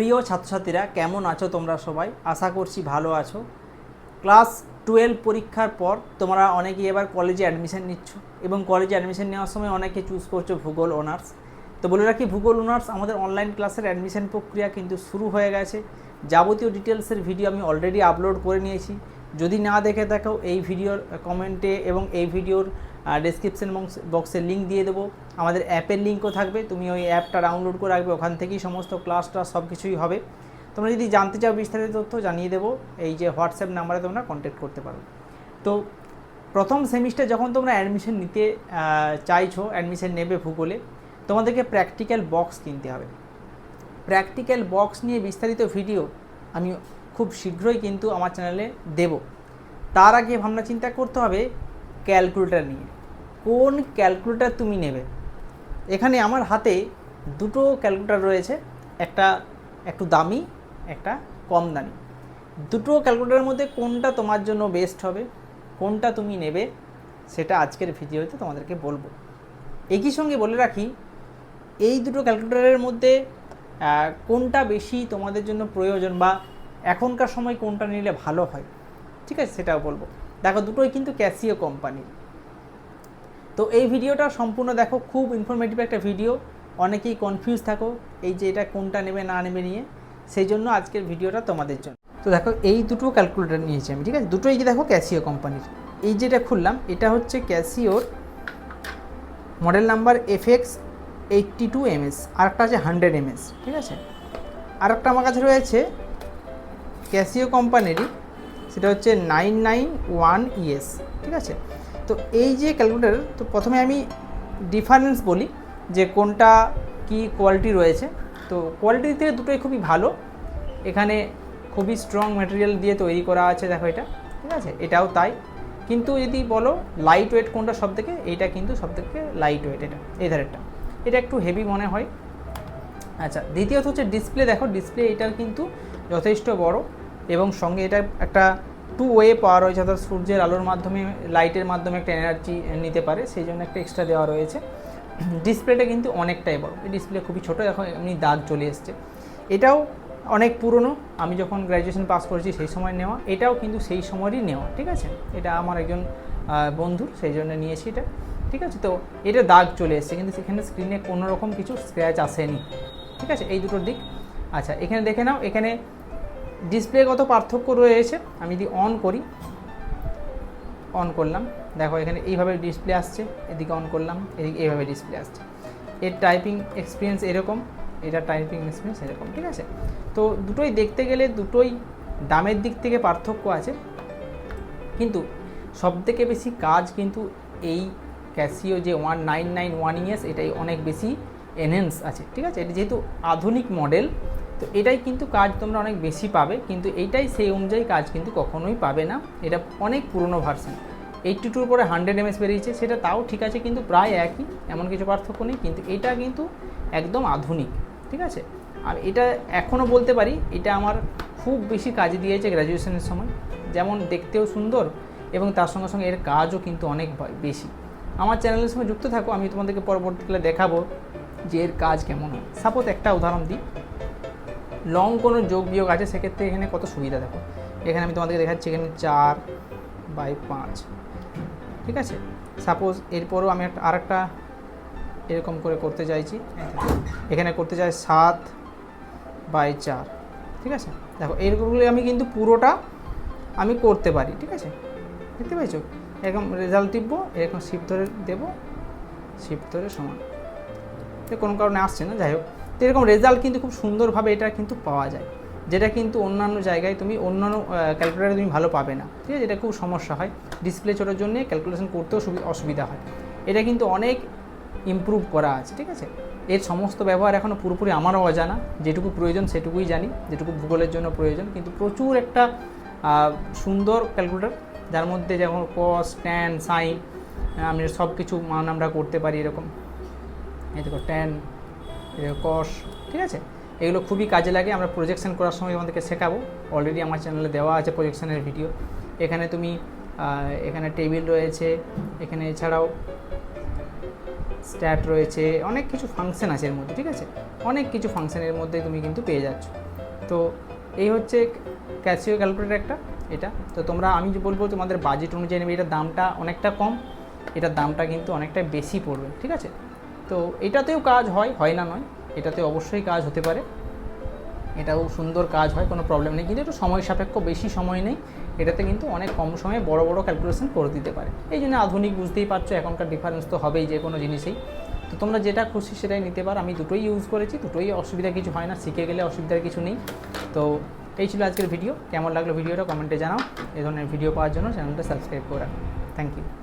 প্রিয় ছাত্রছাত্রীরা, কেমন আছো তোমরা সবাই? আশা করছি ভালো আছো। ক্লাস টুয়েলভ পরীক্ষার পর তোমরা অনেকেই এবার কলেজে অ্যাডমিশান নিচ্ছ এবং কলেজে অ্যাডমিশান নেওয়ার সময় অনেকে চুজ করছ ভূগোল অনার্স তো বলে রাখি, ভূগোল অনার্স আমাদের অনলাইন ক্লাসের অ্যাডমিশান প্রক্রিয়া কিন্তু শুরু হয়ে গেছে। যাবতীয় ডিটেলসের ভিডিও আমি অলরেডি আপলোড করে নিয়েছি। যদি না দেখে থাকো, এই ভিডিওর কমেন্টে এবং এই ভিডিওর ডেসক্রিপশন বক্সে লিঙ্ক দিয়ে দেবো। আমাদের অ্যাপের লিঙ্কও থাকবে। তুমি ওই অ্যাপটা ডাউনলোড করে রাখবে, ওখান থেকেই সমস্ত ক্লাসটা সব কিছুই হবে। তোমরা যদি জানতে চাও বিস্তারিত তথ্য, জানিয়ে দেবো। এই যে হোয়াটসঅ্যাপ নাম্বারে তোমরা কন্ট্যাক্ট করতে পারো। তো প্রথম সেমিস্টার যখন তোমরা অ্যাডমিশন নিতে চাইছো অ্যাডমিশন নেবে ভূগোলে, তোমাদেরকে প্র্যাকটিক্যাল বক্স কিনতে হবে। প্র্যাকটিক্যাল বক্স নিয়ে বিস্তারিত ভিডিও আমি খুব শীঘ্রই কিন্তু আমার চ্যানেলে দেব। তার আগে ভাবনা চিন্তা করতে হবে ক্যালকুলেটার নিয়ে। কোন ক্যালকুলেটার তুমি নেবে? এখানে আমার হাতে দুটো ক্যালকুলেটার রয়েছে, একটা একটু দামি, একটা কম দামি। দুটো ক্যালকুলেটরের মধ্যে কোনটা তোমার জন্য বেস্ট হবে, কোনটা তুমি নেবে, সেটা আজকের ভিডিওতে তোমাদেরকে বলব। একই সঙ্গে বলে রাখি, এই দুটো ক্যালকুলেটারের মধ্যে কোনটা বেশি তোমাদের জন্য প্রয়োজন বা এখনকার সময় কোনটা নিলে ভালো হয়? ঠিক আছে, সেটাও বলব। দেখো, দুটোই কিন্তু ক্যাসিও কোম্পানির তো এই ভিডিওটা সম্পূর্ণ দেখো, খুব ইনফরমেটিভ একটা ভিডিও অনেকেই কনফিউজ থাকো, এই যে এটা কোনটা নেবে, না নেবে নিয়ে। সেই জন্য আজকের ভিডিওটা তোমাদের জন্য। তো দেখো, এই দুটো ক্যালকুলেটর নিয়েছি আমি, ঠিক আছে? দুটোই কি দেখো ক্যাসিও কোম্পানির এই যেটা খুললাম, এটা হচ্ছে ক্যাসিওর model number F X eighty two MS আরেকটা আছে হান্ড্রেড এমএস ঠিক আছে? আরেকটা আমার কাছে রয়েছে ক্যাসিও কোম্পানিরই, সেটা হচ্ছে নাইন নাইন ওয়ান ইএস, ঠিক আছে? তো এই যে ক্যালকুলেটর, তো প্রথমে আমি ডিফারেন্স বলি যে কোনটা কি কোয়ালিটি রয়েছে। তো কোয়ালিটি থেকে দুটোই খুবই ভালো। এখানে খুবই স্ট্রং ম্যাটেরিয়াল দিয়ে তৈরি করা আছে, দেখো এটা, ঠিক আছে? এটাও তাই। কিন্তু যদি বলো লাইট ওয়েট কোনটা সব থেকে এইটা কিন্তু সব থেকে লাইট ওয়েট এটা, এই ধারেরটা। এটা একটু হেভি মনে হয়। আচ্ছা দ্বিতীয়ত হচ্ছে ডিসপ্লে দেখো ডিসপ্লে এটার কিন্তু যথেষ্ট বড়। এবং সঙ্গে এটা একটা টু ওয়ে পাওয়ার রয়েছে অর্থাৎ সূর্যের আলোর মাধ্যমে লাইটের মাধ্যমে একটা এনার্জি নিতে পারে সেই জন্য একটা এক্সট্রা দেওয়া রয়েছে। ডিসপ্লেটা কিন্তু অনেকটাই বড়। এই ডিসপ্লে খুবই ছোটো এখন এমনি দাগ চলে এসছে। এটাও অনেক পুরনো আমি যখন গ্র্যাজুয়েশন পাস করেছি সেই সময় নেওয়া এটাও কিন্তু সেই সময়েরই নেওয়া ঠিক আছে? এটা আমার একজন আহ, বন্ধু সেই জন্য নিয়েছি এটা ঠিক আছে? তো এটা দাগ চলে এসছে কিন্তু সেখানে স্ক্রিনে কোনো রকম কিছু স্ক্র্যাচ আসেনি ঠিক আছে? এই দুটোর দিক। আচ্ছা এখানে দেখে নাও এখানে ডিসপ্লেগত পার্থক্য রয়েছে, আমি যদি অন করি অন করলাম, দেখো এখানে এইভাবে ডিসপ্লে আসছে, এদিকে অন করলাম, এদিকে এইভাবে ডিসপ্লে আসছে। এর টাইপিং এক্সপিরিয়েন্স এরকম, এটা টাইপিং এক্সপিরিয়েন্স এরকম, ঠিক আছে? তো দুটোই দেখতে গেলে দুটোই দামের দিক থেকে পার্থক্য আছে, কিন্তু সবথেকে বেশি কাজ কিন্তু এই ক্যাসিও যে one nine nine one ES এটাই অনেক বেশি এনহেন্স আছে, ঠিক আছে? এটা যেহেতু আধুনিক মডেল তো এটাই কিন্তু কাজ তোমরা অনেক বেশি পাবে, কিন্তু এইটাই সেই অনুযায়ী কাজ কিন্তু কখনোই পাবে না। এটা অনেক পুরনো ভার্সন এইটটি টুর পরে হান্ড্রেড এমএস বেরিয়েছে, সেটা তাও ঠিক আছে, কিন্তু প্রায় একই, এমন কিছু পার্থক্য নেই, কিন্তু এটা কিন্তু একদম আধুনিক, ঠিক আছে? আর এটা এখনও বলতে পারি, এটা আমার খুব বেশি কাজে দিয়েছে গ্র্যাজুয়েশনের সময়। যেমন দেখতেও সুন্দর, এবং তার সঙ্গে সঙ্গে এর কাজও কিন্তু অনেক বেশি। আমার চ্যানেলের সঙ্গে যুক্ত থাকো, আমি তোমাদেরকে পরবর্তীকালে দেখাবো যে এর কাজ কেমন হয়। সাপোজ একটা উদাহরণ দিই। লং কোনো যোগ বিয়োগ আছে, সেক্ষেত্রে এখানে কত সুবিধা দেখো। এখানে আমি তোমাদেরকে দেখাচ্ছি, এখানে চার বাই পাঁচ। ঠিক আছে? সাপোজ এরপরও আমি একটা, আরেকটা এরকম করে করতে চাইছি। এখানে করতে চাই সাত বাই চার। ঠিক আছে? দেখো, এরকমগুলো আমি কিন্তু পুরোটা আমি করতে পারি। ঠিক আছে? দেখতে পাইছো এরকম রেজাল্ট টিপবো, এরকম শিফট ধরে দেবো শিফট ধরে সমান। কোনো কারণে আসছে না, যাই হোক। তো এরকম রেজাল্ট কিন্তু খুব সুন্দরভাবে এটা কিন্তু পাওয়া যায়। যেটা কিন্তু অন্যান্য জায়গায় তুমি অন্যান্য ক্যালকুলেটারে তুমি ভালো পাবে না। ঠিক আছে? এটা খুব সমস্যা হয়। ডিসপ্লে ছোটোর জন্য ক্যালকুলেশন করতেও সুবি- অসুবিধা হয়। এটা কিন্তু অনেক ইমপ্রুভ করা আছে, ঠিক আছে? এর সমস্ত ব্যবহার এখনও পুরোপুরি আমারও অজানা। যেটুকু প্রয়োজন সেটুকুই জানি। যেটুকু ভূগোলের জন্য প্রয়োজন। কিন্তু প্রচুর একটা সুন্দর ক্যালকুলেটর যার মধ্যে যেমন কস ট্যান সাইন আমি সব কিছু মান আমরা করতে পারি এরকম। এই দেখো ট্যান কস ঠিক আছে? এগুলো খুবই কাজে লাগে, আমরা প্রজেকশন করার সময় আমাদেরকে শেখাবো। অলরেডি আমার চ্যানেলে দেওয়া আছে প্রজেকশনের ভিডিও এখানে তুমি এখানে টেবিল রয়েছে, এখানে এছাড়াও স্ট্যাট রয়েছে, অনেক কিছু ফাংশন আছে এর মধ্যে, ঠিক আছে? অনেক কিছু ফাংশনের মধ্যে তুমি কিন্তু পেয়ে যাচ্ছ। তো এই হচ্ছে ক্যাসিও ক্যালকুলেটার একটা, এটা। তো তোমরা, আমি যে বলব, তোমাদের বাজেট অনুযায়ী নেবে, এটার দামটা অনেকটা কম, এটার দামটা কিন্তু অনেকটা বেশি পড়বে, ঠিক আছে? তো এটাতেও কাজ হয় হয় না নয়, এটাতে অবশ্যই কাজ হতে পারে। এটাও সুন্দর কাজ হয়, কোনো প্রবলেম নেই, কিন্তু একটু সময় সাপেক্ষ, বেশি সময় নেই, এটাতে কিন্তু অনেক কম সময়ে বড় বড় ক্যালকুলেশন করে দিতে পারে। এই জন্য আধুনিক বুঝতেই পারছ, এখনকার ডিফারেন্স তো হবেই যে কোনো জিনিসেই। তো তোমরা যেটা খুশি সেটাই নিতে পারো, আমি দুটোই ইউজ করেছি, দুটোই অসুবিধা কিছু হয় না, শিখে গেলে অসুবিধার কিছু নেই। তো এই ছিল আজকের ভিডিও কেমন লাগল ভিডিওটা কমেন্টে জানাও, এই ধরনের ভিডিও পাওয়ার জন্য চ্যানেলটা সাবস্ক্রাইব করে থ্যাংক ইউ